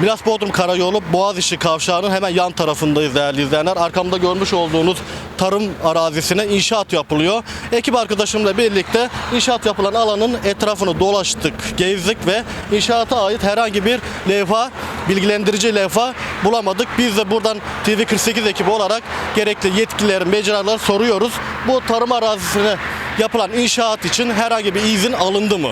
Milas Bodrum Karayolu Boğaziçi Kavşağı'nın hemen yan tarafındayız değerli izleyenler. Arkamda görmüş olduğunuz tarım arazisine inşaat yapılıyor. Ekip arkadaşımla birlikte inşaat yapılan alanın etrafını dolaştık, gezdik ve inşaata ait herhangi bir levha, bilgilendirici levha bulamadık. Biz de buradan TV48 ekibi olarak gerekli yetkililerin, mecraları soruyoruz. Bu tarım arazisine yapılan inşaat için herhangi bir izin alındı mı?